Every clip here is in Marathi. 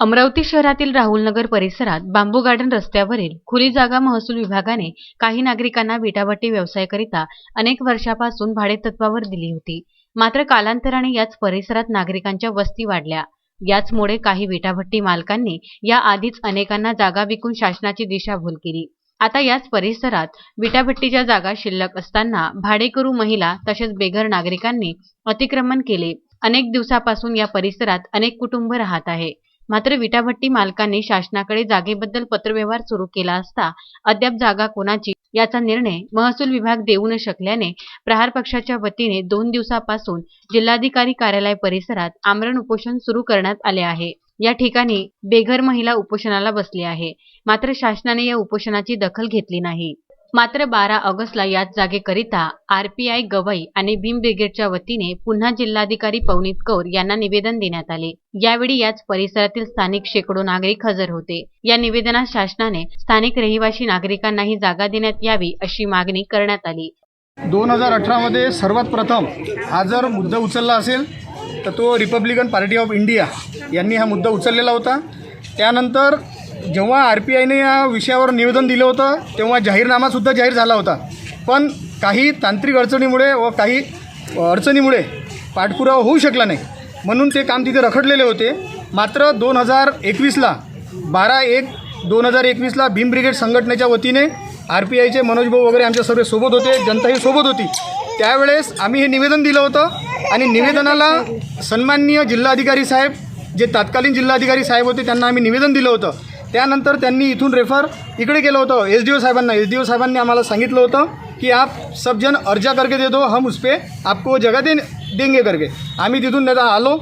अमरावती शहरातील राहुलनगर परिसरात बांबू गार्डन रस्त्यावरील खुली जागा महसूल विभागाने काही नागरिकांना विटाभट्टी व्यवसायाकरिता अनेक वर्षापासून भाडेतत्वावर दिली होती. मात्र कालांतराने याच परिसरात नागरिकांच्या वस्ती वाढल्या. याचमुळे काही विटाभट्टी मालकांनी या आधीच अनेकांना जागा विकून शासनाची दिशाभूल केली. आता याच परिसरात विटाभट्टीच्या जागा शिल्लक असताना भाडेकरू महिला तसेच बेघर नागरिकांनी अतिक्रमण केले. अनेक दिवसापासून या परिसरात अनेक कुटुंब राहत आहे. मात्र विटाभट्टी मालकांनी शासनाकडे जागेबद्दल पत्रव्यवहार सुरू केला असता अद्याप जागा कोणाची याचा निर्णय महसूल विभाग देऊ न शकल्याने प्रहार पक्षाच्या वतीने दोन दिवसापासून जिल्हाधिकारी कार्यालय परिसरात आमरण उपोषण सुरू करण्यात आले आहे. या ठिकाणी बेघर महिला उपोषणाला बसली आहे. मात्र शासनाने या उपोषणाची दखल घेतली नाही. मात्र बारा ऑगस्टला याच जागेकरिता आरपीआय गवई आणि भीम ब्रिगेडच्या वतीने पुन्हा जिल्हाधिकारी पवनीत कौर यांना निवेदन देण्यात आले. यावेळी याच परिसरातील स्थानिक शेकडो नागरिक हजर होते. या निवेदनात शासनाने स्थानिक रहिवासी नागरिकांनाही जागा देण्यात यावी अशी मागणी करण्यात आली. दोन हजार अठरामध्ये सर्वात प्रथम हा जर मुद्दा उचलला असेल तर तो रिपब्लिकन पार्टी ऑफ इंडिया यांनी हा मुद्दा उचललेला होता. त्यानंतर जेव्हा आर पी आयने या विषयावर निवेदन दिलं होतं तेव्हा जाहीरनामासुद्धा जाहीर झाला होता. पण काही तांत्रिक अडचणीमुळे व काही अडचणीमुळे पाठपुरावा होऊ शकला नाही. म्हणून ते काम तिथे रखडलेले होते. मात्र दोन हजार एकवीसला बारा एक दोन हजार एकवीसला भीम ब्रिगेड संघटनेच्या वतीने आर पी आयचे मनोज भाऊ वगैरे आमच्या सर्व सोबत होते जनताही सोबत होती. त्यावेळेस आम्ही हे निवेदन दिलं होतं आणि निवेदनाला सन्माननीय जिल्हाधिकारी साहेब जे तत्कालीन जिल्हाधिकारी साहेब होते त्यांना आम्ही निवेदन दिलं होतं. त्यानंतर त्यांनी इथून रेफर इकडे केलं होतं एस डी ओ साहेबांना. एस डी ओ साहेबांनी आम्हाला सांगितलं होतं की आप सब जन अर्जा करके दे दो हम उस पर आपको जगह दे देंगे करके. आम्ही तिथून त्याचा आलो.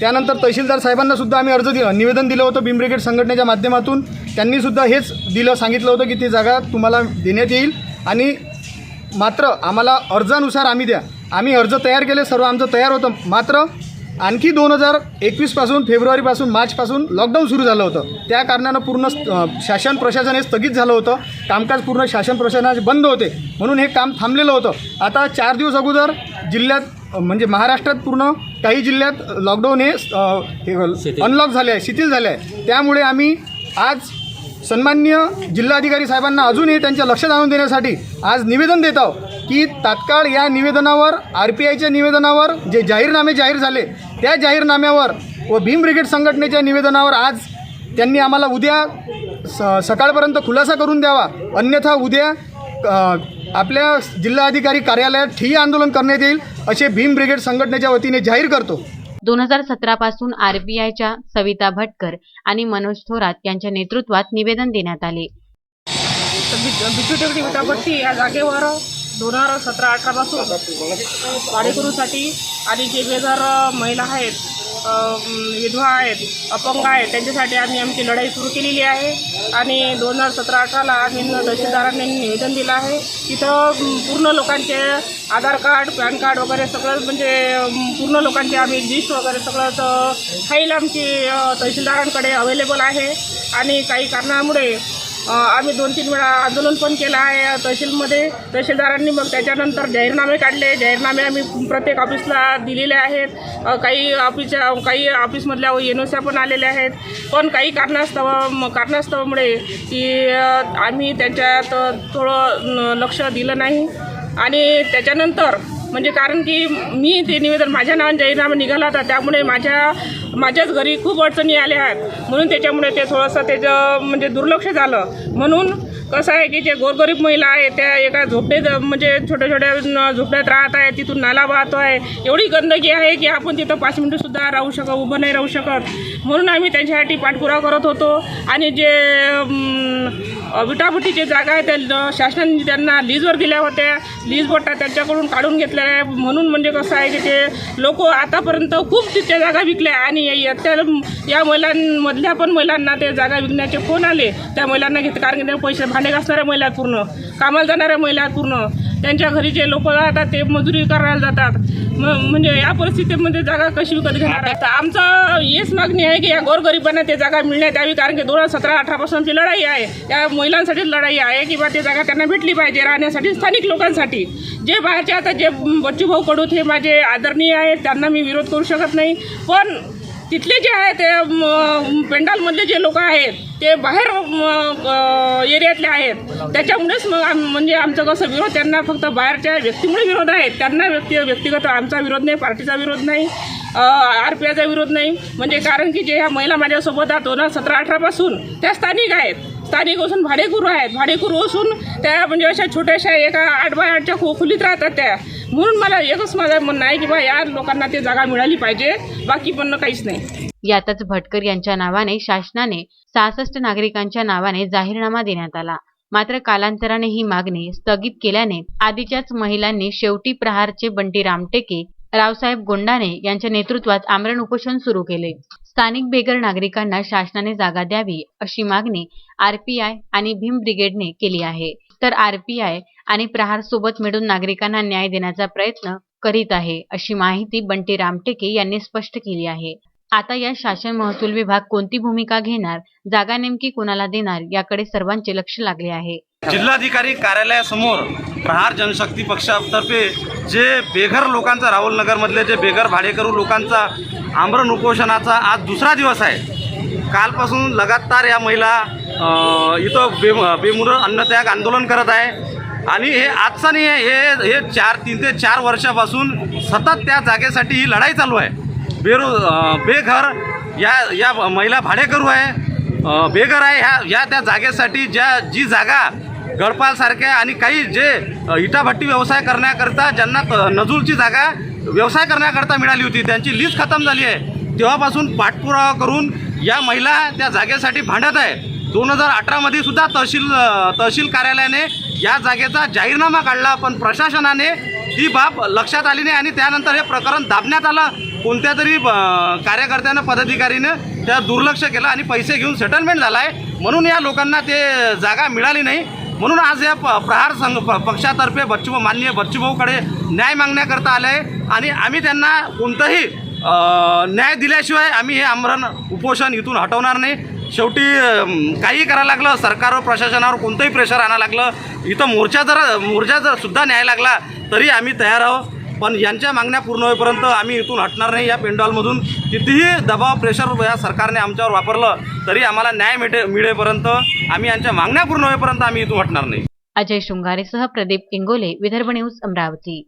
त्यानंतर तहसीलदार साहेबांनासुद्धा आम्ही अर्ज दिलं. निवेदन दिलं होतं भीम ब्रिगेड संघटनेच्या माध्यमातून. त्यांनीसुद्धा हेच दिलं सांगितलं होतं की ती जागा तुम्हाला देण्यात येईल आणि मात्र आम्हाला अर्जानुसार आम्ही द्या. आम्ही अर्ज तयार केले सर्व आमचं तयार होतं. मात्र आणखी दोन हजार एकवीसपासून फेब्रुवारीपासून मार्चपासून लॉकडाऊन सुरू झालं होतं. त्या कारणानं पूर्ण शासन प्रशासन हे स्थगित झालं होतं. कामकाज पूर्ण शासन प्रशासनाचे बंद होते. म्हणून हे काम थांबलेलं होतं. आता चार दिवस अगोदर जिल्ह्यात म्हणजे महाराष्ट्रात पूर्ण काही जिल्ह्यात लॉकडाऊन हे अनलॉक झाले आहे शिथिल झाले आहे. त्यामुळे आम्ही आज सन्माननीय जिल्हाधिकारी साहेबांना अजूनही त्यांच्या लक्षात आणून देण्यासाठी आज निवेदन देत आहोत. की तात्काळ या निवेदनावर आर पी आयच्या निवेदनावर जे जाहीरनामे जाहीर झाले त्या जाहीरनाम्यावर व भीम ब्रिगेड संघटनेच्या निवेदनावर आज त्यांनी आम्हाला उद्या स सकाळपर्यंत खुलासा करून द्यावा. अन्यथा उद्या आपल्या जिल्हाधिकारी कार्यालयात ठिय्या आंदोलन करण्यात येईल असे भीम ब्रिगेड संघटनेच्या वतीने जाहीर करतो. दोन हजार सतरा पासून आरबीआयच्या सविता भटकर आणि मनोज थोरात यांच्या नेतृत्वात निवेदन देण्यात आले. या जागेवर. दोन हजार सतरा अठरापासून भाडेकरूसाठी आणि जे बेघर महिला आहेत विधवा आहेत अपंग आहेत त्यांच्यासाठी आम्ही आमची लढाई सुरू केलेली आहे. आणि दोन हजार सतरा अठराला आम्ही तहसीलदारांनी निवेदन दिलं आहे. तिथं पूर्ण लोकांचे आधार कार्ड पॅन कार्ड वगैरे सगळं म्हणजे पूर्ण लोकांचे आम्ही लिस्ट वगैरे सगळं फाईल आमची तहसीलदारांकडे अवेलेबल आहे. आणि काही कारणामुळे आम्ही दोन तीन वेळा आंदोलन पण केलं आहे. तहसीलमध्ये तहसीलदारांनी मग त्याच्यानंतर जाहीरनामे काढले. जाहीरनामे आम्ही प्रत्येक ऑफिसला दिलेले आहेत. काही ऑफिसच्या काही ऑफिसमधल्या एनओस्या पण आलेल्या आहेत. पण काही कारणास्तव कारणास्तवामुळे की आम्ही त्याच्यात थोडं लक्ष दिलं नाही. आणि त्याच्यानंतर म्हणजे कारण की मी ते निवेदन माझ्या नावाने जाहीरनामा निघाला होता त्यामुळे माझ्या माझ्याच घरी खूप अडचणी आल्या आहेत. म्हणून त्याच्यामुळे ते थोडंसं त्याचं म्हणजे दुर्लक्ष झालं. म्हणून कसं आहे की जे गोरगरीब महिला आहे त्या एका झोपडीत म्हणजे छोट्या छोट्या झोपड्यात राहत आहे तिथून नाला वाहतो आहे. एवढी गंदगी आहे की आपण तिथं पाच मिनटंसुद्धा राहू शकत उभं नाही राहू शकत. म्हणून आम्ही त्यांच्यासाठी पाठपुरावा करत होतो. आणि जे विटाभुटी विटाभुटीचे जागा आहे त्या शासनाने त्यांना लीजवर दिल्या होत्या. लीजपट्टा त्यांच्याकडून काढून घेतल्या. आहे म्हणून म्हणजे कसं आहे की ते लोक आतापर्यंत खूप तिथे जागा विकल्या. आणि या त्या या महिलांमधल्या पण महिलांना ते जागा विकण्याचे फोन आले. त्या महिलांना घेत कारण की त्या पैसे भांडे घासणाऱ्या महिला आहेत पूर्ण. कामाला जाणाऱ्या महिला पूर्ण. त्यांच्या घरी जे लोक राहतात ते मजुरी करायला जातात. म्हणजे या परिस्थितीमध्ये जागा कशी विकत घेणार आहे? आमचं हेच मागणी आहे की या गोरगरिबांना ते जागा मिळण्यात यावी कारण की दोन हजार सतरा अठरापासूनची लढाई आहे. या महिलांसाठीच लढाई आहे किंवा ते जागा त्यांना भेटली पाहिजे राहण्यासाठी स्थानिक लोकांसाठी. जे बाहेरचे आता जे बच्चूभाऊ कडूत हे माझे आदरणीय आहेत त्यांना मी विरोध करू शकत नाही. पण तिथले जे आहे ते पेंडालमधले जे लोक आहेत ते बाहेर एरियातले आहेत. त्याच्यामुळेच मग आम म्हणजे आमचं कसं विरोध त्यांना फक्त बाहेरच्या व्यक्तीमुळे विरोध आहे. त्यांना व्यक्ती व्यक्तिगत आमचा विरोध नाही पार्टीचा विरोध नाही आर पी आयचा विरोध नाही. म्हणजे कारण की जे ह्या महिला माझ्यासोबत आहात दोन हजार सतरा अठरापासून त्या स्थानिक आहेत. स्थानिक असून भाडेकरू आहेत. भाडेकरू असून त्या म्हणजे अशा छोट्याशा एका आठ बाय आठच्या खो खोलीत राहतात त्या. म्हणून मला एकच माझं म्हणणं आहे की बा या लोकांना ते जागा मिळाली पाहिजे बाकी पण काहीच नाही. यातच भटकर यांच्या नावाने शासनाने सहासष्ट नागरिकांच्या नावाने जाहीरनामा देण्यात आला. मात्र कालांतराने ही मागणी स्थगित केल्याने आधीच्याच महिलांनी शेवटी प्रहारचे बंटी रामटेके रावसाहेब गोंडाने यांच्या नेतृत्वात आमरण उपोषण सुरू केले. स्थानिक बेगर नागरिकांना शासनाने जागा द्यावी अशी मागणी आरपीआय आणि भीम ब्रिगेडने केली आहे. तर आरपीआय आणि प्रहार सोबत मिळून नागरिकांना न्याय देण्याचा प्रयत्न करीत आहे अशी माहिती बंटी रामटेके यांनी स्पष्ट केली आहे. आता या शासन महसूल विभाग कोणती भूमिका घेणार जागा नेमकी कोणाला देणार याकडे सर्वांचे लक्ष लागले आहे. जिल्हाधिकारी कार्यालयासमोर प्रहार जनशक्ती पक्षातर्फे जे बेघर लोकांचा राहुल नगरमधले जे बेघर भाडेकरू लोकांचा आमरण उपोषणाचा आज दुसरा दिवस आहे कालपासून लगातार या महिला इथं बे बेमुर अन्नत्याग आंदोलन करत आहे. आणि हे आजचं नाही आहे हे हे चार तीन ते चार वर्षापासून सतत त्या जागेसाठी ही लढाई चालू आहे. बेरो बेघर या या महिला भाडेकरू आहे बेघर आहे. ह्या या त्या जागेसाठी ज्या जी जागा गडपालसारख्या आणि काही जे इटाभट्टी व्यवसाय करण्याकरता ज्यांना त- नजूलची जागा व्यवसाय करण्याकरता मिळाली होती त्यांची लीज खतम झाली आहे. तेव्हापासून पाठपुरावा करून या महिला त्या जागेसाठी भांडत आहे दोन हजार अठरामध्ये सुद्धा तहसील तहसील कार्यालयाने या जागेचा जाहीरनामा काढला पण प्रशासनाने ही बाब लक्षात आली नाही आणि त्यानंतर हे प्रकरण दाबण्यात आलं. कोणत्या तरी कार्यकर्त्यानं पदाधिकारीनं त्या दुर्लक्ष केलं आणि पैसे घेऊन सेटलमेंट झाला आहे म्हणून या लोकांना ते जागा मिळाली नाही. म्हणून आज या प प्रहार संघ प पक्षातर्फे बच्चूभाऊ माननीय बच्चूभाऊकडे न्याय मागण्याकरता आलं आहे आणि आम्ही त्यांना कोणतंही न्याय दिल्याशिवाय आम्ही हे आमरण उपोषण इथून हटवणार नाही. शेवटी काहीही काही करायला लागलं सरकारवर प्रशासनावर कोणतंही प्रेशर आणायला लागलं इथं मोर्चा जर मोर्चा जर सुद्धा न्याय लागला तरी आम्ही तयार आहोत. पण यांच्या मागण्या पूर्ण होईपर्यंत आम्ही इथून हटणार नाही. या पेंडॉलमधून कितीही दबाव प्रेशर या सरकारने आमच्यावर वापरलं तरी आम्हाला न्याय मिळे मिळेपर्यंत आम्ही यांच्या मागण्या पूर्ण होईपर्यंत आम्ही इथून हटणार नाही. अजय शृंगारेसह प्रदीप इंगोले विदर्भ न्यूज अमरावती.